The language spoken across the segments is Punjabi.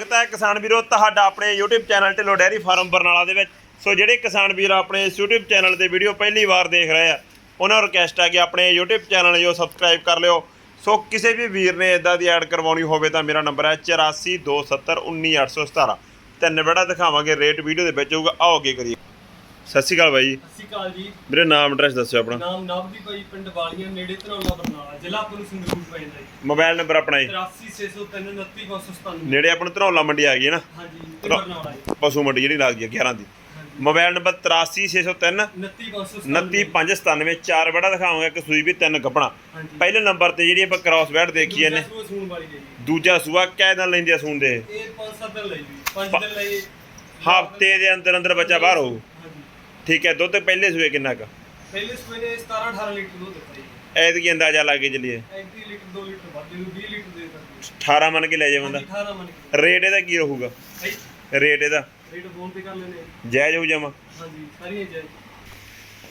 ਸਵਾਗਤ ਹੈ ਕਿਸਾਨ ਵੀਰੋ, ਤੁਹਾਡਾ ਆਪਣੇ YouTube channel Dhillon dairy farm Barnala ਦੇ ਵਿੱਚ। ਸੋ ਜਿਹੜੇ ਕਿਸਾਨ ਵੀਰ ਆਪਣੇ ਇਸ YouTube ਚੈਨਲ ਤੇ ਵੀਡੀਓ ਪਹਿਲੀ ਵਾਰ ਦੇਖ ਰਹੇ ਆ, ਉਹਨਾਂ ਨੂੰ ਰਿਕਵੈਸਟ ਹੈ ਕਿ ਆਪਣੇ YouTube ਚੈਨਲ ਜੋ ਸਬਸਕ੍ਰਾਈਬ ਕਰ ਲਿਓ। ਸੋ ਕਿਸੇ ਵੀ ਵੀਰ ਨੇ ਇਦਾਂ ਦੀ ਐਡ ਕਰਵਾਉਣੀ ਹੋਵੇ ਤਾਂ ਮੇਰਾ ਨੰਬਰ ਹੈ 8427191817 ਤਿੰਨ ਬੜਾ ਦਿਖਾਵਾਂਗੇ ਰੇਟ ਵੀਡੀਓ ਦੇ ਵਿੱਚ ਹੋਊਗਾ। ਆਓਗੇ ਅੱਗੇ ਕਰੀਏ। ਸਤਿ ਸ਼੍ਰੀ ਅਕਾਲ ਬਾਈ ਜੀ। ਸਤਿ ਸ਼੍ਰੀ ਅਕਾਲ ਜੀ। ਵੀਰੇ ਨਾਮ ਐਡਰੈਸ ਦੱਸਿਓ ਆਪਣਾ। ਨਾਮ ਨਵਦੀਪ ਭਾਈ ਪਿੰਡ ਵਾਲੀਆਂ ਨੇੜੇ ਧਨੌਲਾ ਬਰਨਾਲਾ ਜ਼ਿਲ੍ਹਾ ਪੁਲਿਸ ਸੰਗਰੂਰ ਪੈਂਦਾ ਜੀ। ਮੋਬਾਈਲ ਨੰਬਰ ਆਪਣਾ ਜੀ। 8360399597 ਨੇੜੇ ਆਪਣਾ ਧਰੌਲਾ ਮੰਡੀ ਆ ਗਈ ਹੈ ਨਾ? ਹਾਂਜੀ ਤੇ ਬਰਨਾਲਾ ਜੀ। ਪਸ਼ੂ ਮੰਡੀ ਜਿਹੜੀ ਲੱਗਦੀ ਹੈ 11 ਦੀ। ਮੋਬਾਈਲ ਨੰਬਰ 83603 29597 29597 ਚਾਰ ਬੜਾ ਦਿਖਾਵਾਂਗਾ ਕਿ ਸੂਈ ਵੀ ਤਿੰਨ ਹਾਂਜੀ। ਪਹਿਲੇ ਨੰਬਰ ਤੇ ਜਿਹੜੀ ਆਪਾਂ ਕ੍ਰਾਸ ਬੈਡ ਦੇਖੀ ਇਹਨੇ। ਦੂਜਾ ਸੂਆ ਸੂਣ ਵਾਲੀ ਹੈ ਜੀ। ਦੂਜਾ ਸੂਆ ਕੈ ਦਿਨ ਲੈਂਦੇ ਆ ਸੂਣ ਦੇ? ਇਹ 5-7 ਦਿਨ ਲਈ ਜੀ। 5 ਦਿਨ ਲਈ ਹਫ਼ਤੇ ਦੇ ਅੰਦਰ ਅੰਦਰ ਬੱਚਾ ਬਾਹਰ ਹੋਊ। ਠੀਕ ਹੈ ਦੁੱਧ ਪਹਿਲੇ ਸੂਏ ਕਿੰਨਾ ਕ? ਪਹਿਲੇ ਸੂਏ ਨੇ 17-18 ਲੀਟਰ ਦੁੱਧ ਦਿੱਤਾ ਜੀ। ਐਤਕੀ ਅੰਦਾਜ਼ਾ ਲਾ ਕੇ ਚੱਲੀਏ। 35 ਲੀਟਰ 2 ਲੀਟਰ ਵੱਧ ਨੂੰ 20 ਲੀਟਰ ਦੇ ਦਿੱਤਾ 18 ਮੰਨ ਕੇ ਲੈ ਜਾ ਬੰਦਾ। 18 ਮਨ ਕੇ। ਰੇਟ ਇਹਦਾ ਕੀ ਰਹੂਗਾ? ਰੇਟ ਇਹਦਾ। ਰੇਟ ਫੋਨ ਤੇ ਕਰ ਲੈਣੇ ਜਾਇਜ਼ ਹੋ ਜਾਵਾਂ ਹਾਂਜੀ ਸਾਰੀਆਂ ਜਾਇਜ਼।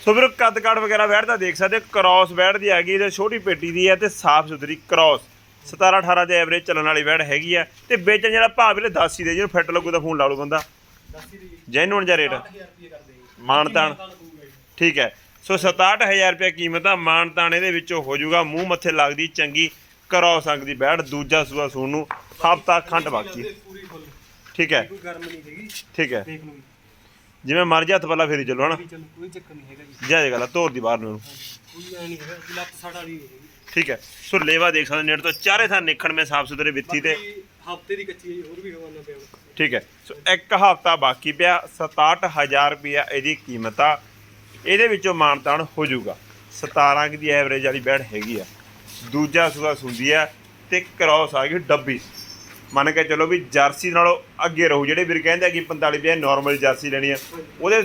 ਸੋ ਵੀਰੋ ਕੱਦ ਕਾਠ ਵਗੈਰਾ ਬੈਠ ਤਾਂ ਦੇਖ ਸਕਦੇ ਕ੍ਰਾਸ ਬੈਠ ਦੀ ਹੈਗੀ ਤੇ ਛੋਟੀ ਪੇਟੀ ਦੀ ਹੈ ਤੇ ਸਾਫ਼ ਸੁਥਰੀ ਕ੍ਰਾਸ। 17 18 ਦੇ ਐਵਰੇਜ ਚੱਲਣ ਵਾਲੀ ਬੈਠ ਹੈਗੀ ਆ ਤੇ ਵੇਚਣ ਜਿਹੜਾ ਭਾਅ ਵੀਰੇ ਦੱਸ ਹੀ ਦੇ ਜਿਹਨੂੰ ਫਿੱਟ ਲੱਗੂ ਤਾਂ ਫੋਨ ਲਾ ਲਓ ਬੰਦਾ। ਦੱਸ ਹੀ ਦੀ ਜੈਨੂਨ ਜਾਂ ਰੇਟ 8000 ਰੁਪਏ ਕਰਦੇ ਜੀ ਮਾਨਤਾਨ। ਠੀਕ ਹੈ। ਸੋ 67000 ਰੁਪਏ ਕੀਮਤ ਆ। ਮਾਨਤਾਨ ਇਹਦੇ ਵਿੱਚੋਂ ਹੋ ਜਾਊਗਾ। ਮੂੰਹ ਮੱਥੇ ਲੱਗਦੀ ਚੰਗੀ ਕਰੋ ਸਕਦੀ ਬੈਠ। ਦੂਜਾ ਸੂਆ ਸੂਣ ਨੂੰ ਹਫਤਾ ਖੰਡ ਬਾਕੀ। ਠੀਕ ਹੈ। ਠੀਕ ਹੈ। ਜਿਵੇਂ ਮਰਜ਼ੀ ਹੱਥ ਪੱਲਾ ਫੇਰੀ ਚੱਲੋ ਚਲੋ ਕੋਈ ਚੱਕਰ ਨਹੀਂ ਹੈਗਾ ਜੀ। ਜਾਇਜ਼ ਗੱਲ ਤੋਰ ਦੀ ਬਾਹਰ ਨੂੰ। ਠੀਕ ਹੈ। ਸੋ ਲੇਵਾ ਦੇਖ ਸਕਦੇ ਨੇੜ ਤੋਂ। ਚਾਰੇ ਥਾਂ ਨਿਖਣ ਮੇ ਸਾਫ਼ ਸੁਥਰੇ ਵਿੱਥੀ ਤੇ। ਹਫ਼ਤੇ ਦੀ ਕੱਚੀ ਹੈ ਜੀ, ਹੋਰ ਵੀ ਹਵਾਨਾ ਪਿਆ ਹੋਣਾ। ਠੀਕ ਹੈ। ਸੋ ਇੱਕ ਹਫਤਾ ਬਾਕੀ ਪਿਆ 67000 ਰੁਪਿਆ ਇਹਦੀ ਕੀਮਤ ਆ। ਇਹਦੇ ਵਿੱਚੋਂ ਮਾਨਤਾਨ ਹੋ ਜਾਊਗਾ। 17 ਕੁ ਦੀ ਐਵਰੇਜ ਵਾਲੀ ਬੈੜ ਹੈਗੀ ਆ। ਦੂਜਾ ਸੂਆ ਸੁੰਦੀ ਆ ਤੇ ਕ੍ਰਾਸ ਆ ਗਈ ਡੱਬੀ। ਮੰਨ ਕੇ ਚਲੋ ਵੀ ਜਰਸੀ ਨਾਲੋਂ ਅੱਗੇ ਰਹੂ। ਜਿਹੜੇ ਵੀਰ ਕਹਿੰਦੇ ਆ ਕਿ 45 ਰੁਪਏ ਨਾਰਮਲ ਜਰਸੀ ਲੈਣੀ ਆ ਉਹਦੇ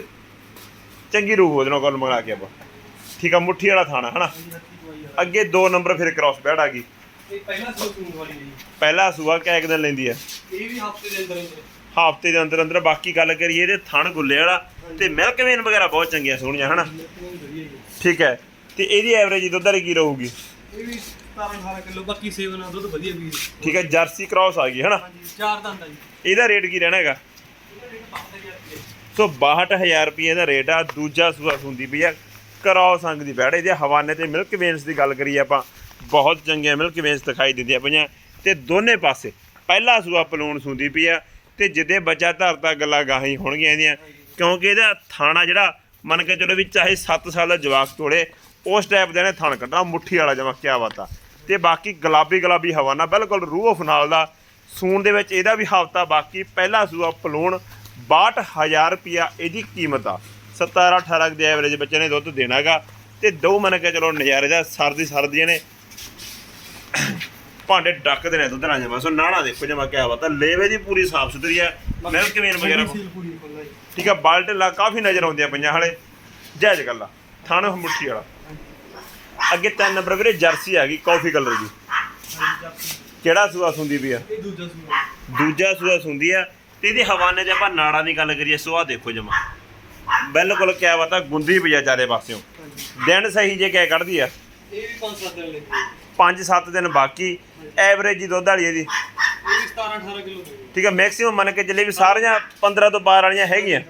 ਚੰਗੀ ਰੂਹ ਉਹਦੇ ਨਾਲ ਗੱਲ ਮੰਗਾ ਕੇ ਆਪਾਂ। ਠੀਕ ਆ ਮੁੱਠੀ ਵਾਲਾ ਥਾਣਾ ਹਨਾ? ਅੱਗੇ ਦੋ ਨੰਬਰ ਫਿਰ ਕ੍ਰਾਸ ਬੈੜ ਆ ਗਈ। ਇਹ ਪਹਿਲਾ ਸੋ ਸੂਣ ਵਾਲੀ ਹੈ ਜੀ ਪਹਿਲਾ ਸੂਆ ਕਿਆ ਇੱਕ ਦਿਨ ਲੈਂਦੀ ਆ? ਇਹ ਵੀ ਹਫ਼ਤੇ ਦੇ ਅੰਦਰ ਅੰਦਰ ਹਫ਼ਤੇ ਦੇ ਅੰਦਰ ਅੰਦਰ। ਬਾਕੀ ਗੱਲ ਕਰੀਏ ਇਹਦੇ ਥਣ ਗੁੱਲੇ ਵਾਲਾ ਤੇ ਮਿਲਕ ਵੇਨ ਵਗੈਰਾ ਬਹੁਤ ਚੰਗੀਆਂ ਸੋਹਣੀਆਂ ਹਨਾ? ਵਧੀਆ ਜੀ। ਠੀਕ ਹੈ। ਤੇ ਇਹਦੀ ਐਵਰੇਜ ਦੁੱਧ ਵਾਲੀ ਕੀ ਰਹੂਗੀ? ਇਹ ਵੀ 17 18 ਕਿਲੋ ਬਾਕੀ ਸੇਵ ਨਾਲ ਦੁੱਧ ਵਧੀਆ ਵੀ ਠੀਕ ਹੈ ਜਰਸੀ ਕ੍ਰਾਸ ਆ ਗਈ ਹਨਾ? ਹਾਂਜੀ ਚਾਰ ਦੰਦ ਆ ਜੀ। ਇਹਦਾ ਰੇਟ ਕੀ ਰਹਿਣਾ ਹੈਗਾ? ਇਹਦਾ ਰੇਟ 5000 ਰੁਪਏ। ਸੋ 62000 ਰੁਪਏ ਦਾ ਰੇਟ ਆ। ਦੂਜਾ ਸੂਆ ਹੁੰਦੀ ਪਈ ਆ। ਕਰਾਓ ਸੰਗ ਦੀ ਬੈੜ ਇਹਦੇ ਹਵਾਨੇ ਤੇ ਮਿਲਕ ਵੇਨਸ ਦੀ ਗੱਲ ਕਰੀਏ ਆਪਾਂ, ਬਹੁਤ ਚੰਗੀਆਂ ਮਿਲਕ ਵੇਨਸ ਦਿਖਾਈ ਦਿੰਦੀਆਂ ਪਈਆਂ। ਤੇ ਦੋਨੇ ਪਾਸੇ, ਪਹਿਲਾ ਸੂਆ ਪਲੂਣ ਸੁੰਦੀ ਪਈ ਆ, ਤੇ ਜਿੱਦੇ ਬੱਚਾ ਧਰਤਾ ਗੱਲਾਂ ਗਾਹੀ ਹੋਣਗੀਆਂ ਇਹਦੀਆਂ। ਕਿਉਂਕਿ ਇਹਦਾ ਥਾਣਾ ਜਿਹੜਾ, ਮੰਨ ਕੇ ਚਲੋ ਵੀ ਚਾਹੇ 7 ਸਾਲ ਦਾ ਜਵਾਕ ਤੋੜੇ, ਉਸ ਟਾਈਪ ਦੇ ਨੇ ਥਣ ਕੱਢਣਾ, ਮੁੱਠੀ ਵਾਲਾ ਜਮਾ ਕਿਆ ਬਾਤ ਆ। ਤੇ ਬਾਕੀ ਗੁਲਾਬੀ ਗੁਲਾਬੀ ਹਵਾਨਾ, ਬਿਲਕੁਲ ਰੂਹ ਆਫ ਨਾਲ ਦਾ। ਸੂਣ ਦੇ ਵਿੱਚ ਇਹਦਾ ਵੀ ਹਫਤਾ ਬਾਕੀ, ਪਹਿਲਾ ਸੂਆ ਪਲੂਣ 62000 ਰੁਪਿਆ ਇਹਦੀ ਕੀਮਤ ਆ। 17 18 ਦੇ ਐਵਰੇਜ ਬੱਚੇ ਨੇ ਦੁੱਧ ਦੇਣਾਗਾ ਤੇ ਦੋ ਮੰਨ ਕੇ ਚਲੋ ਨਜ਼ਾਰੇ ਦਾ ਸਰਦੀ ਸਰਦੀਆਂ ਨੇ। ਭਾਂਡੇ ਡੱਕਦੇ ਨੇ ਦੁੱਧ ਨਾਲ ਜਮਾ। ਸੋ ਨਾਣਾ ਦੇਖੋ ਜਮਾ ਕਿਆ ਬਾਤ ਲੇਵੇ ਦੀ ਪੂਰੀ ਸਾਫ਼ ਸੁਥਰੀ ਆ। ਮਿਲਕ ਵੇਨ ਵਗੈਰਾ ਜੀ। ਠੀਕ ਆ ਬਾਲਟਲਾ ਕਾਫੀ ਨਜ਼ਰ ਆਉਂਦੀਆਂ ਪਈਆਂ ਹਲੇ। ਜਾਇਜ਼ ਗੱਲ ਥਣ ਮੁੱਠੀ ਵਾਲਾ। ਅੱਗੇ ਤਿੰਨ ਨੰਬਰ ਵੀਰੇ ਜਰਸੀ ਆ ਗਈ ਕਾਫੀ ਕਲਰ ਦੀ। ਕਿਹੜਾ ਸੂਆ ਸੁੰਦੀ ਵੀ ਆ? ਇਹ ਦੂਜਾ ਸੂਆ। ਦੂਜਾ ਸੂਆ ਸੁੰਦੀ ਆ। ਤੇ ਇਹਦੇ ਹਵਾਨੇ 'ਚ ਆਪਾਂ ਨਾੜਾਂ ਦੀ ਗੱਲ ਕਰੀਏ ਸੋ ਆ ਦੇਖੋ ਜਮਾ। ਬਿਲਕੁਲ ਕਿਆ ਬਾਤ ਗੁੰਦੀ ਪਈ ਆ ਚਾਰੇ ਪਾਸਿਓਂ। ਦਿਨ ਸਹੀ ਜੇ ਕਿਆ ਕੱਢਦੀ ਆ। ਇਹ ਵੀ 5-7 ਦਿਨ ਲੱਗੇ 5-7 ਦਿਨ ਬਾਕੀ ਐਵਰੇਜ ਦੀ ਦੁੱਧ ਵਾਲੀ ਇਹਦੀ। ਇਹ ਵੀ 17-18 ਕਿਲੋ ਠੀਕ ਆ ਮੈਕਸਿਮਮ ਮੰਨ ਕੇ ਚੱਲੇ ਵੀ ਸਾਰੀਆਂ 15 ਤੋਂ 12 ਵਾਲੀਆਂ ਹੈਗੀਆਂ।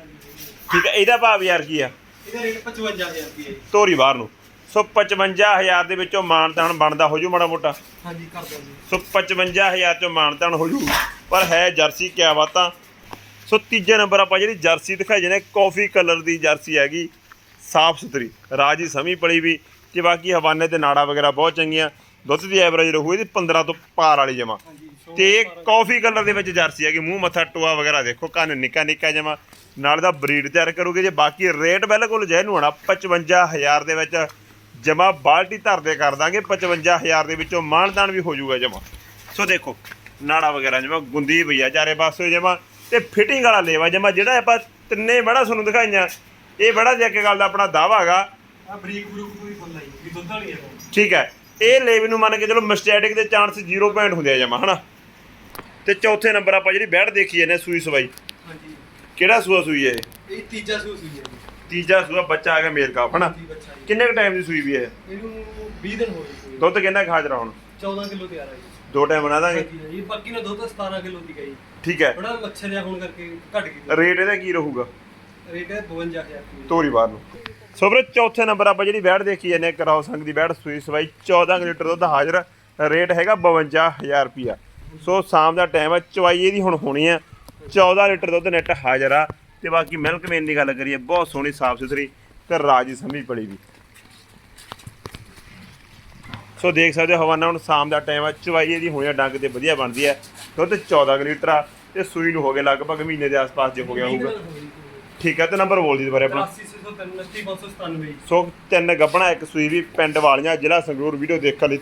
ਠੀਕ ਆ ਇਹਦਾ ਭਾਅ ਯਾਰ ਕੀ ਆ। ਇਹਦਾ ਰੇਟ 55000 ਰੁਪਏ ਹੈ ਤੋਰੀ ਬਾਹਰ ਨੂੰ। ਸੋ 55000 ਦੇ ਵਿੱਚੋਂ ਮਾਨਤਾਨ ਬਣਦਾ ਹੋ ਜੂ ਮਾੜਾ ਮੋਟਾ। ਹਾਂਜੀ ਕਰ ਦਿਓ ਜੀ। ਸੋ 55000 ਚੋਂ ਮਾਨਤਾਨ ਹੋ ਜੂ। ਪਰ ਹੈ ਜਰਸੀ ਕਿਆ ਬਾਤਾਂ ਸੋ ਤੀਜੇ ਨੰਬਰ ਆਪਾਂ ਜਿਹੜੀ ਜਰਸੀ ਦਿਖਾਈ ਜਨੇ ਕਾਫੀ ਕਲਰ ਦੀ ਜਰਸੀ ਹੈਗੀ ਸਾਫ਼ ਸੁਥਰੀ ਰਾਜੀ ਸਮੀ ਪੜੀ ਵੀ ਤੇ ਬਾਕੀ ਹਵਾਨੇ ਤੇ ਨਾੜਾ ਵਗੈਰਾ ਬਹੁਤ ਚੰਗੀਆਂ ਦੁੱਧ ਦੀ ਐਵਰੇਜ ਰਹੂ ਇਹਦੀ 15 ਤੋਂ ਪਾਰ ਵਾਲੀ ਜਮਾ ਤੇ ਇਹ ਕਾਫੀ ਕਲਰ ਦੇ ਵਿੱਚ ਜਰਸੀ ਹੈਗੀ ਮੂੰਹ ਮੱਥਾ ਟੋਆ ਵਗੈਰਾ ਦੇਖੋ ਕੰਨ ਨਿੱਕਾ ਨਿੱਕਾ ਜਮਾ ਨਾਲ ਦਾ ਬਰੀਡ ਤਿਆਰ ਕਰੋਗੇ ਜੇ ਬਾਕੀ ਰੇਟ ਬਿਲਕੁਲ ਜੈ ਨੂੰ ਆਣਾ 55000 ਦੇ ਵਿੱਚ ਜਮਾ ਬਾਲਟੀ ਧਰਦੇ ਕਰ ਦਾਂਗੇ 55000 ਦੇ ਵਿੱਚੋਂ ਮਾਨਦਾਨ ਵੀ ਹੋ ਜਾਊਗਾ ਜਮਾ ਸੋ ਦੇਖੋ ਨਾੜਾ ਵਗੈਰਾ ਜਮਾ ਗੁੰਦੀ ਪਈ ਆ ਚਾਰੇ ਪਾਸੇ ਜਮਾ ਤੇ ਫਿਟਿੰਗ ਵਾਲਾ ਲੇਵਾ ਜਮਾ ਜਿਹੜਾ ਆਪਾਂ ਤਿੰਨੇ ਬੜਾ ਤੁਹਾਨੂੰ ਦਿਖਾਈਆਂ। ਇਹ ਬੜਾ ਜੇ ਇੱਕ ਗੱਲ ਦਾ ਆਪਣਾ ਦਾਵਾ ਹੈਗਾ। ਆ ਬਰੀਕ ਬਰੂਕ ਪੂਰੀ ਫੁੱਲ ਆਈ ਵੀ ਦੁੱਧ ਵਾਲੀ ਹੈ ਠੀਕ ਹੈ। ਇਹ ਲੇਵ ਨੂੰ ਮੰਨ ਕੇ ਚਲੋ ਮਿਸਟੇਟਿਕ ਦੇ ਚਾਂਸ 0 ਪੁਆਇੰਟ ਹੁੰਦੇ ਆ ਜਮਾ ਹਨਾ? ਤੇ ਚੌਥੇ ਨੰਬਰ ਆਪਾਂ ਜਿਹੜੀ ਬੈੜ ਦੇਖੀ ਜਾਂਦੇ ਸੂਈ ਸਵਾਈ। ਹਾਂਜੀ। ਕਿਹੜਾ ਸੂਆ ਸੂਈ ਹੈ ਇਹ? ਇਹ ਤੀਜਾ ਸੂ ਸੂਈ ਹੈ ਜੀ। ਤੀਜਾ ਸੂਆ ਬੱਚਾ ਆ ਗਿਆ ਮੇਲ ਕਾਪ ਹਨਾ? ਜੀ ਬੱਚਾ ਜੀ ਕਿੰਨੇ ਕ ਟਾਈਮ ਦੀ ਸੂਈ ਵੀ ਹੈ ਇਹਨੂੰ 20 ਦਿਨ ਹੋ ਗਏ। ਦੁੱਧ ਕਿੰਨਾ ਖਾਜਰਾ ਹੁਣ? 14 ਕਿਲੋ ਤਿਆਰ ਆ ਜੀ। ਦੋ ਟਾਈਮ ਬਣਾ ਦਾਂਗੇ। ਹਾਂਜੀ ਜੀ ਬਾਕੀ ਨਾ ਦੁੱਧ 17 ਕਿਲੋ ਦੀ ਗਈ ਠੀਕ ਹੈ। ਬੜਾ ਮੱਛਰ ਜਿਹਾ ਹੋਣ ਕਰਕੇ ਘਟ ਗਈ ਰੇਟ ਇਹਦਾ ਕੀ ਰਹੂਗਾ? ਰੇਟ ਹੈ 52000 ਰੁਪਏ। ਤੋਰੀ ਬਾਹਰ ਨੂੰ। ਸੋ ਵੀਰੇ ਚੌਥੇ ਨੰਬਰ ਆਪਾਂ ਜਿਹੜੀ ਬੈੜ ਦੇਖੀ ਜਾਂਦੇ ਕਰਾਓ ਸੰਗ ਦੀ ਬੈੜ ਸੂਈ ਸਵਾਈ 14 ਕੁ ਲੀਟਰ ਦੁੱਧ ਹਾਜ਼ਰ। ਰੇਟ ਹੈਗਾ 52000 ਰੁਪਿਆ ਸੋ ਸ਼ਾਮ ਦਾ ਟਾਈਮ ਹੈ ਚਵਾਈ ਇਹਦੀ ਹੁਣ ਹੋਣੀ ਹੈ। 14 ਲੀਟਰ ਦੁੱਧ ਨੈਟ ਹਾਜ਼ਰ ਆ। ਤੇ ਬਾਕੀ ਮਿਲਕ ਮੇਨ ਦੀ ਗੱਲ ਕਰੀਏ ਬਹੁਤ ਸੋਹਣੀ ਸਾਫ਼ ਸੁਥਰੀ ਤੇ ਰਾਜੀ ਸਮਝੀ ਪੜੀ ਵੀ ਸੋ ਦੇਖ ਸਕਦੇ ਹੋ ਹਵਾਨਾ ਹੁਣ ਸ਼ਾਮ ਦਾ ਟਾਈਮ ਹੈ ਚਵਾਈ ਇਹਦੀ ਹੋਣੀ ਆ ਡੰਗ ਤੇ ਵਧੀਆ ਬਣਦੀ ਹੈ ਦੁੱਧ 14 ਕੁ ਲੀਟਰ ਆ ਤੇ ਸੂਈ ਨੂੰ ਹੋ ਗਿਆ ਲਗਭਗ ਮਹੀਨੇ ਦੇ ਆਸ-ਪਾਸ ਜੇ ਹੋ ਗਿਆ ਹੋਊਗਾ। ਠੀਕ ਹੈ ਤੇ ਨੰਬਰ ਬੋਲ ਦੀ ਦੁਬਾਰੇ ਆਪਣਾ। 86 597 ਸੋ ਤਿੰਨ ਗੱਬਣਾ ਇੱਕ ਸੂਈ ਵੀ ਪਿੰਡ ਵਾਲੀਆਂ ਜ਼ਿਲ੍ਹਾ ਸੰਗਰੂਰ ਵੀਡੀਓ ਦੇਖਣ ਲਈ